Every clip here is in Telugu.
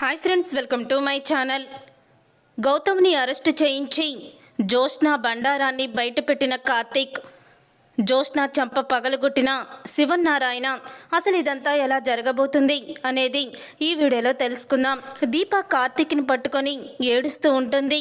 Hi friends welcome to my channel. గౌతమ్ని arrest చేయించి జోష్నా బండారాన్ని బయటపెట్టిన కార్తీక్ జోష్నా చంప పగలగొట్టిన శివన్నారాయణ అసలు ఇదంతా ఎలా జరగబోతుంది అనేది ఈ వీడియోలో తెలుసుకుందాం. దీప కార్తీక్ని పట్టుకొని ఏడుస్తూ ఉంటుంది.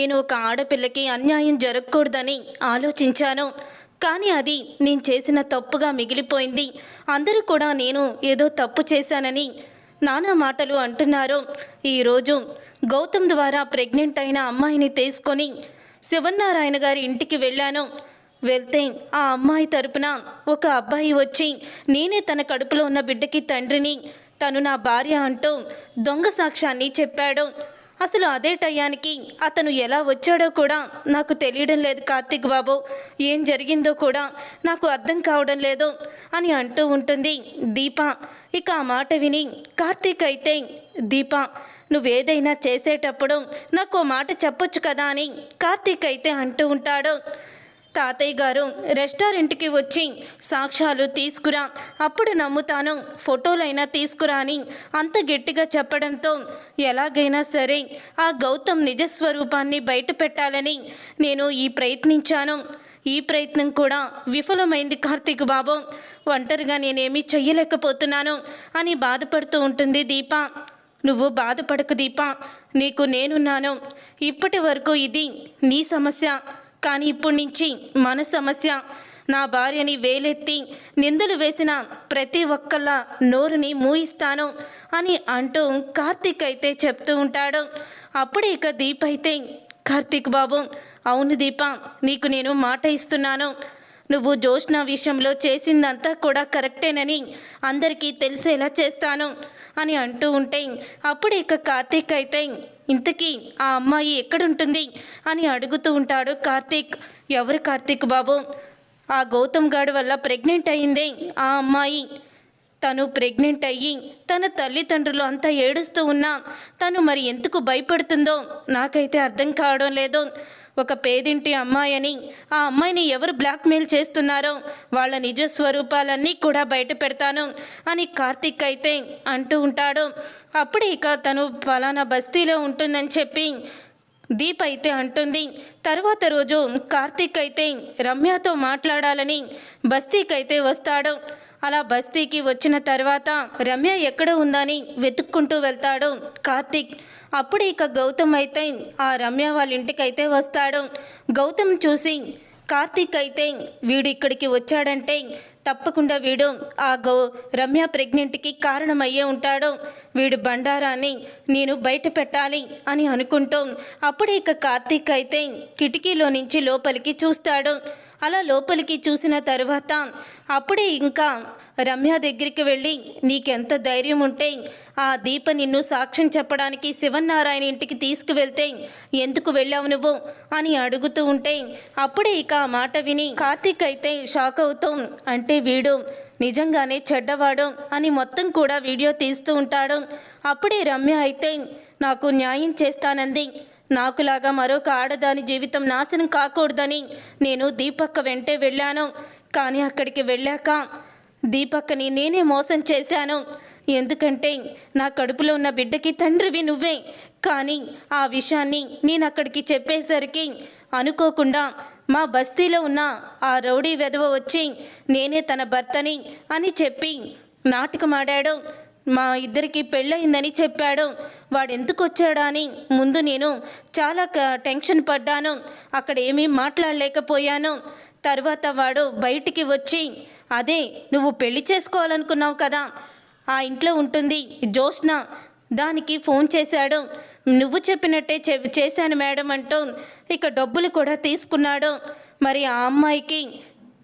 నేను ఒక ఆడపిల్లకి అన్యాయం జరగకూడదని ఆలోచించాను. కానీ అది నేను చేసిన తప్పుగా మిగిలిపోయింది. అందరూ కూడా నేను ఏదో తప్పు చేశానని నానా మాటలు అంటున్నారు. ఈరోజు గౌతమ్ ద్వారా ప్రెగ్నెంట్ అయిన అమ్మాయిని తీసుకొని శివన్నారాయణ గారి ఇంటికి వెళ్ళాను. వెళ్తే ఆ అమ్మాయి తరపున ఒక అబ్బాయి వచ్చి నేనే తన కడుపులో ఉన్న బిడ్డకి తండ్రిని తను నా భార్య అంటూ దొంగ సాక్ష్యాన్ని చెప్పాడు. అసలు అదే టయానికి అతను ఎలా వచ్చాడో కూడా నాకు తెలియడం లేదు కార్తిక్ బాబు. ఏం జరిగిందో కూడా నాకు అర్థం కావడం లేదు అని అంటూ ఉంటుంది దీప. ఇక ఆ మాట విని కార్తీక్ అయితే దీప నువ్వేదైనా చేసేటప్పుడు నాకు ఓ మాట చెప్పొచ్చు కదా అని కార్తీక్ అయితే అంటూ ఉంటాడు. తాతయ్య గారు రెస్టారెంట్కి వచ్చి సాక్ష్యాలు తీసుకురా అప్పుడు నమ్ముతాను ఫోటోలైనా తీసుకురా అని అంత గట్టిగా చెప్పడంతో ఎలాగైనా సరే ఆ గౌతమ్ నిజస్వరూపాన్ని బయట పెట్టాలని నేను ఈ ప్రయత్నించాను. ఈ ప్రయత్నం కూడా విఫలమైంది కార్తీక్ బాబు. ఒంటరిగా నేనేమీ చెయ్యలేకపోతున్నాను అని బాధపడుతూ ఉంటుంది దీప. నువ్వు బాధపడకు దీప. నీకు నేనున్నాను. ఇప్పటి వరకు ఇది నీ సమస్య. కానీ ఇప్పటి నుంచి మన సమస్య. నా భార్యని వేలెత్తి నిందలు వేసిన ప్రతి ఒక్కళ్ళ నోరుని మూయిస్తాను అని అంటూ కార్తీక్ అయితే చెప్తూ ఉంటాడు. అప్పుడే ఇక దీప్ అయితే కార్తీక్ బాబు అవును దీప నీకు నేను మాట ఇస్తున్నాను. నువ్వు జోష్న విషయంలో చేసిందంతా కూడా కరెక్టేనని అందరికీ తెలిసేలా చేస్తాను అని అంటూ ఉంటే అప్పుడు ఇక కార్తీక్ అయితే ఇంతకీ ఆ అమ్మాయి ఎక్కడుంటుంది అని అడుగుతూ ఉంటాడు కార్తీక్. ఎవరు కార్తీక్ బాబు? ఆ గౌతమ్ గాడు వల్ల ప్రెగ్నెంట్ అయింది ఆ అమ్మాయి. తను ప్రెగ్నెంట్ అయ్యి తన తల్లిదండ్రులు అంతా ఏడుస్తూ ఉన్నా తను మరి ఎందుకు భయపడుతుందో నాకైతే అర్థం కావడం లేదు. ఒక పేదింటి అమ్మాయి అని ఆ అమ్మాయిని ఎవరు బ్లాక్మెయిల్ చేస్తున్నారో వాళ్ళ నిజ స్వరూపాలన్నీ కూడా బయట పెడతాను అని కార్తిక్ అయితే అంటూ ఉంటాడు. అప్పుడే ఇక తను ఫలానా బస్తీలో ఉంటుందని చెప్పి దీప్ అయితే అంటుంది. తర్వాత రోజు కార్తీక్ అయితే రమ్యతో మాట్లాడాలని బస్తీకి అయితే వస్తాడు. అలా బస్తీకి వచ్చిన తర్వాత రమ్య ఎక్కడ ఉందని వెతుక్కుంటూ వెళ్తాడు కార్తీక్. అప్పుడు ఇక గౌతమ్ అయితే ఆ రమ్య వాళ్ళ ఇంటికైతే వస్తాడు. గౌతమ్ చూసి కార్తీక్ అయితే వీడు ఇక్కడికి వచ్చాడంటే తప్పకుండా వీడు ఆ గౌ రమ్య ప్రెగ్నెంట్కి కారణమయ్యే ఉంటాడు. వీడు బండారాన్ని నేను బయట పెట్టాలి అని అనుకుంటూ అప్పుడే ఇక కార్తీక్ అయితే కిటికీలో నుంచి లోపలికి చూస్తాడు. అలా లోపలికి చూసిన తర్వాత అప్పుడే ఇంకా రమ్య దగ్గరికి వెళ్ళి నీకెంత ధైర్యం ఉంటే ఆ దీప నిన్ను సాక్ష్యం చెప్పడానికి శివన్నారాయణ ఇంటికి తీసుకువెళ్తే ఎందుకు వెళ్ళావు నువ్వు? అని అడుగుతూ ఉంటే అప్పుడే ఇక ఆ మాట విని కార్తీక్ అయితే షాక్ అవుతాం అంటే వీడు నిజంగానే చెడ్డవాడు అని మొత్తం కూడా వీడియో తీస్తూ ఉంటాడు. అప్పుడే రమ్య అయితే నాకు న్యాయం చేస్తానంది. నాకులాగా మరొక ఆడదాని జీవితం నాశనం కాకూడదని నేను దీపక్క వెంటే వెళ్ళాను. కానీ అక్కడికి వెళ్ళాక దీపక్కని నేనే మోసం చేశాను. ఎందుకంటే నా కడుపులో ఉన్న బిడ్డకి తండ్రివి నువ్వే. కానీ ఆ విషయాన్ని నేను అక్కడికి చెప్పేసరికి అనుకోకుండా మా బస్తీలో ఉన్న ఆ రౌడీ వెధవ వచ్చి నేనే తన భర్తని అని చెప్పి నాటకమాడాడు. మా ఇద్దరికి పెళ్ళయిందని చెప్పాడు. వాడు ఎందుకు వచ్చాడా అని ముందు నేను చాలా టెన్షన్ పడ్డాను. అక్కడ ఏమీ మాట్లాడలేకపోయాను. తర్వాత వాడు బయటికి వచ్చి అదే నువ్వు పెళ్ళి చేసుకోవాలనుకున్నావు కదా. ఆ ఇంట్లో ఉంటుంది జోష్న దానికి ఫోన్ చేశాడు. నువ్వు చెప్పినట్టే చె- చేశాను మేడం అంటూ ఇక డబ్బులు కూడా తీసుకున్నాడు. మరి ఆ అమ్మాయికి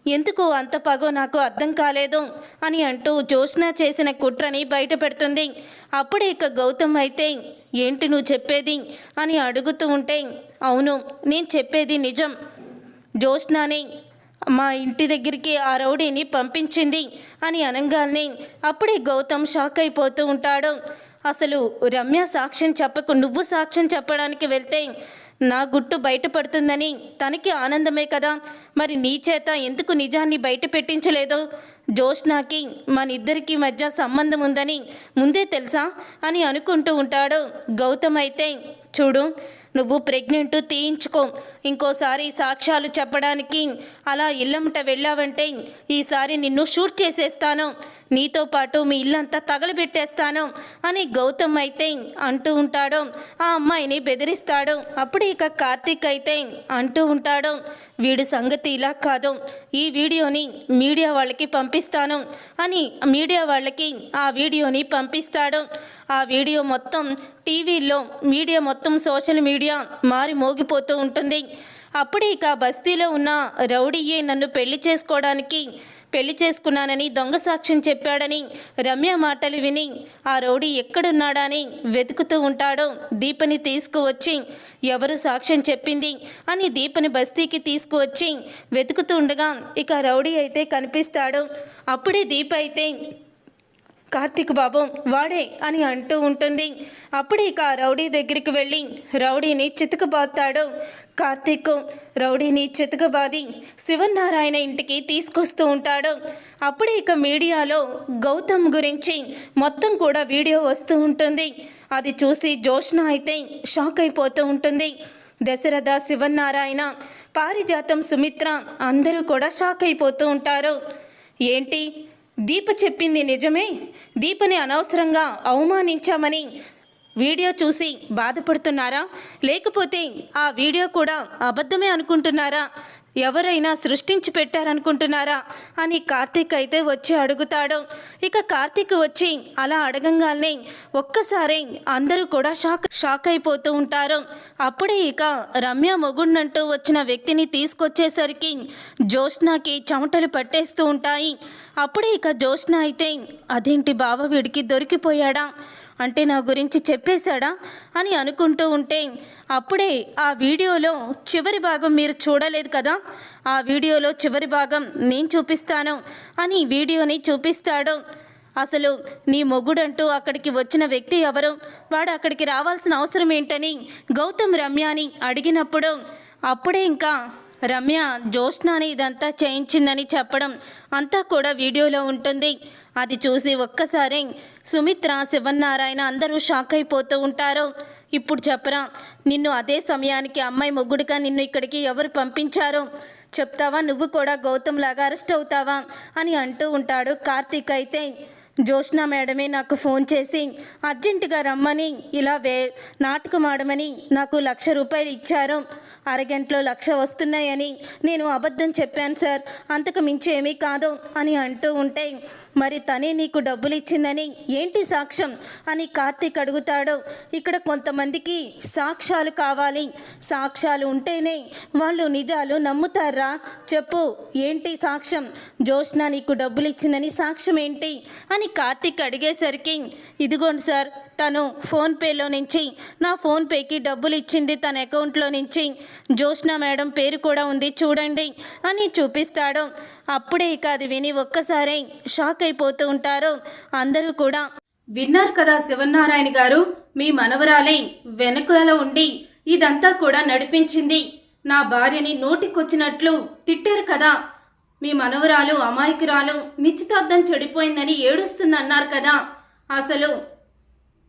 ఎందుకు అంత పగో నాకు అర్థం కాలేదు అని అంటూ జోష్న చేసిన కుట్రని బయట పెడుతుంది. అప్పుడే ఇక గౌతమ్ అయితే ఏంటి నువ్వు చెప్పేది? అని అడుగుతూ ఉంటే అవును నేను చెప్పేది నిజం. జోష్నాని మా ఇంటి దగ్గరికి ఆ రౌడీని పంపించింది అని అనగానే అప్పుడే గౌతమ్ షాక్ అయిపోతూ ఉంటాడు. అసలు రమ్య సాక్ష్యం చెప్పకు నువ్వు సాక్ష్యం చెప్పడానికి వెళ్తే నా గుట్టు బయటపడుతుందని తనకి ఆనందమే కదా. మరి నీ చేత ఎందుకు నిజాన్ని బయట పెట్టించలేదు జోష్నాకి మనిద్దరికి మధ్య సంబంధం ఉందని ముందే తెలుసా? అని అనుకుంటూ ఉంటాడు. గౌతమ్ అయితే చూడు నువ్వు ప్రెగ్నెంట్ తీయించుకో. ఇంకోసారి సాక్ష్యాలు చెప్పడానికి అలా ఇల్లమట వెళ్ళావంటే ఈసారి నిన్ను షూట్ చేసేస్తాను. నీతో పాటు మీ ఇల్లంతా తగలబెట్టేస్తాను అని గౌతమ్ అయితే అంటూ ఉంటాడు. ఆ అమ్మాయిని బెదిరిస్తాడు. అప్పుడు ఇక కార్తీక్ అయితే అంటూ ఉంటాడు. వీడి సంగతి ఇలా కాదు. ఈ వీడియోని మీడియా వాళ్ళకి పంపిస్తాను అని మీడియా వాళ్ళకి ఆ వీడియోని పంపిస్తాడు. ఆ వీడియో మొత్తం టీవీలో మీడియా మొత్తం సోషల్ మీడియా మారి మోగిపోతూ ఉంటుంది. అప్పుడే ఇక బస్తీలో ఉన్న రౌడీయే నన్ను పెళ్ళి చేసుకోవడానికి పెళ్ళి చేసుకున్నానని దొంగ సాక్ష్యం చెప్పాడని రమ్య మాటలు విని ఆ రౌడీ ఎక్కడున్నాడని వెతుకుతూ ఉంటాడో. దీపని తీసుకువచ్చి ఎవరు సాక్ష్యం చెప్పింది అని దీపని బస్తీకి తీసుకువచ్చి వెతుకుతూ ఉండగా ఇక రౌడీ అయితే కనిపిస్తాడు. అప్పుడే దీప అయితే కార్తీక్ బాబు వాడే అని అంటూ ఉంటుంది. అప్పుడు ఇక రౌడీ దగ్గరికి వెళ్ళి రౌడీని చితకబాతాడు. కార్తీక్ రౌడీని చితకబాది శివనారాయణ ఇంటికి తీసుకొస్తూ ఉంటాడు. అప్పుడే ఇక మీడియాలో గౌతమ్ గురించి మొత్తం కూడా వీడియో వస్తూ ఉంటుంది. అది చూసి జోష్న అయితే షాక్ అయిపోతూ ఉంటుంది. దశరథ శివనారాయణ పారిజాతం సుమిత్ర అందరూ కూడా షాక్ అయిపోతూ ఉంటారు. ఏంటి? దీప చెప్పింది నిజమే. దీపని అనవసరంగా అవమానించామని వీడియో చూసి బాధపడుతున్నారా? లేకపోతే ఆ వీడియో కూడా అబద్ధమే అనుకుంటున్నారా? ఎవరైనా సృష్టించి పెట్టారనుకుంటున్నారా అని కార్తీక్ అయితే వచ్చి అడుగుతాడు. ఇక కార్తీక్ వచ్చి అలా అడగంగానే ఒక్కసారి అందరూ కూడా షాక్ షాక్ అయిపోతూ ఉంటారు. అప్పుడే ఇక రమ్య మొగుడినంటూ వచ్చిన వ్యక్తిని తీసుకొచ్చేసరికి జోష్నాకి చెమటలు పట్టేస్తూ ఉంటాయి. అప్పుడే ఇక జోష్న అయితే అదేంటి బావ వీడికి దొరికిపోయాడా? అంటే నా గురించి చెప్పేశాడా అని అనుకుంటూ ఉంటే అప్పుడే ఆ వీడియోలో చివరి భాగం మీరు చూడలేదు కదా? ఆ వీడియోలో చివరి భాగం నేను చూపిస్తాను అని వీడియోని చూపిస్తాడు. అసలు నీ మొగుడంటూ అక్కడికి వచ్చిన వ్యక్తి ఎవరు? వాడు అక్కడికి రావాల్సిన అవసరం ఏంటని గౌతమ్ రమ్యాని అడిగినప్పుడు అప్పుడే ఇంకా రమ్య జోష్నాని ఇదంతా చేయించిందని చెప్పడం అంతా కూడా వీడియోలో ఉంటుంది. అది చూసి ఒక్కసారి సుమిత్ర శివన్నారాయణ అందరూ షాక్ అయిపోతూ ఉంటారు. ఇప్పుడు చెప్పరా నిన్ను అదే సమయానికి అమ్మాయి మొగ్గుడిగా నిన్ను ఇక్కడికి ఎవరు పంపించారో? చెప్తావా నువ్వు కూడా గౌతమ్ లాగా అరెస్ట్ అవుతావా? అని అంటూ ఉంటాడు కార్తీక్ అయితే. జోష్న మేడమే నాకు ఫోన్ చేసి అర్జెంటుగా రమ్మని ఇలా వే నాటకం ఆడమని నాకు లక్ష రూపాయలు ఇచ్చారు. అరగంటలో లక్ష వస్తున్నాయని నేను అబద్ధం చెప్పాను సార్. అంతకు మించి ఏమీ కాదు అని అంటూ ఉంటే మరి తనే నీకు డబ్బులు ఇచ్చిందని ఏంటి సాక్ష్యం? అని కార్తీక్ అడుగుతాడు. ఇక్కడ కొంతమందికి సాక్ష్యాలు కావాలి. సాక్ష్యాలు ఉంటేనే వాళ్ళు నిజాలు నమ్ముతారా? చెప్పు ఏంటి సాక్ష్యం? జోష్న నీకు డబ్బులు ఇచ్చిందని సాక్ష్యం ఏంటి? అని కార్తిక్ అడిగేసరికి ఇదిగోండి సార్ తను ఫోన్పేలో నుంచి నా ఫోన్పేకి డబ్బులు ఇచ్చింది తన అకౌంట్లో నుంచి. జోష్న మేడం పేరు కూడా ఉంది చూడండి అని చూపిస్తాడు. అప్పుడే ఇక అది విని ఒక్కసారి షాక్ అయిపోతూ ఉంటారు అందరూ కూడా. విన్నారు కదా శివనారాయణ గారు మీ మనవరాలే వెనకాల ఉండి ఇదంతా కూడా నడిపించింది. నా భార్యని నోటికొచ్చినట్లు తిట్టారు కదా. మీ మనవరాలు అమాయకురాలు నిశ్చితార్థం చెడిపోయిందని ఏడుస్తుందన్నారు కదా. అసలు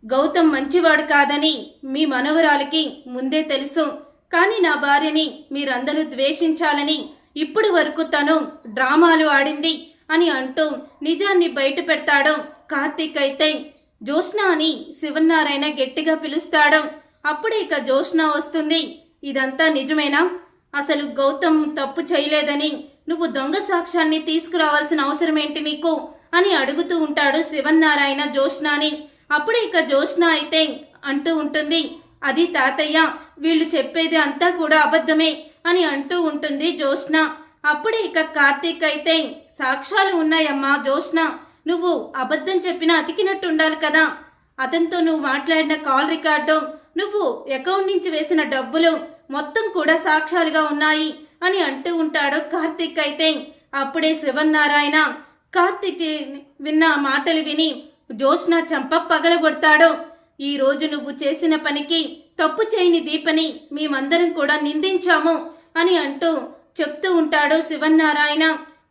గౌతమ్ మంచివాడు కాదని మీ మనవరాలకి ముందే తెలుసు. కానీ నా భార్యని మీరందరూ ద్వేషించాలని ఇప్పటి వరకు తను డ్రామాలు ఆడింది అని అంటూ నిజాన్ని బయట పెడతాడు కార్తీక్ అయితే. జ్యోత్స్న అని శివనారాయణ గట్టిగా పిలుస్తాడు. అప్పుడే ఇక జ్యోత్స్న వస్తుంది. ఇదంతా నిజమేనా? అసలు గౌతమ్ తప్పు చేయలేదని నువ్వు దొంగ సాక్ష్యాన్ని తీసుకురావాల్సిన అవసరం ఏంటి నీకు? అని అడుగుతూ ఉంటాడు శివన్నారాయణ జోష్నాని అప్పుడే ఇక జోష్న అయితే అంటూ ఉంటుంది అది తాతయ్య వీళ్ళు చెప్పేది అంతా కూడా అబద్ధమే అని అంటూ ఉంటుంది జోష్న అప్పుడే ఇక కార్తీక్ అయితే సాక్ష్యాలు ఉన్నాయమ్మా జోష్న నువ్వు అబద్ధం చెప్పినా అతికినట్టు ఉండాలి కదా. అతనితో నువ్వు మాట్లాడిన కాల్ రికార్డు నువ్వు అకౌంట్ నుంచి వేసిన డబ్బులు మొత్తం కూడా సాక్ష్యాలుగా ఉన్నాయి. అని అంటూ ఉంటాడు కార్తీక్ అయితే. అప్పుడే శివన్నారాయణ కార్తీక్ విన్న మాటలు విని జోష్న చంప పగలగొడతాడు. ఈ రోజు నువ్వు చేసిన పనికి తప్పు చేయని దీపని మేమందరం కూడా నిందించాము అని అంటూ చెప్తూ ఉంటాడు శివన్నారాయణ.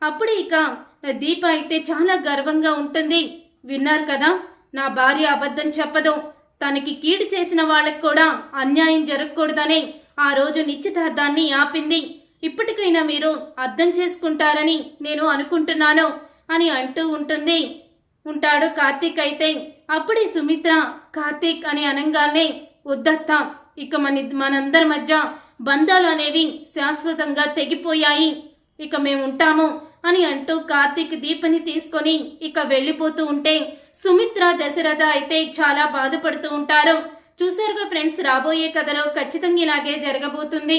అప్పుడు ఇక దీప అయితే చాలా గర్వంగా ఉంటుంది. విన్నారు కదా నా భార్య అబద్ధం చెప్పదు. తనకి కీడు చేసిన వాళ్ళకి కూడా అన్యాయం జరగకూడదని ఆ రోజు నిశ్చితార్థాన్ని ఆపింది. ఇప్పటికైనా మీరు అర్థం చేసుకుంటారని నేను అనుకుంటున్నాను అని అంటూ ఉంటుంది. ఉంటాడు కార్తీక్ అయితే. అప్పుడే సుమిత్ర కార్తీక్ అని అనంగానే ఉద్దత్త ఇక మన మనందరి మధ్య బంధాలు అనేవి శాశ్వతంగా తెగిపోయాయి. ఇక మేము ఉంటాము అని అంటూ కార్తీక్ దీపని తీసుకొని ఇక వెళ్ళిపోతూ ఉంటే సుమిత్ర దశరథ అయితే చాలా బాధపడుతూ ఉంటారు. చూసారుగా ఫ్రెండ్స్ రాబోయే కథలో ఖచ్చితంగా ఇలాగే జరగబోతుంది.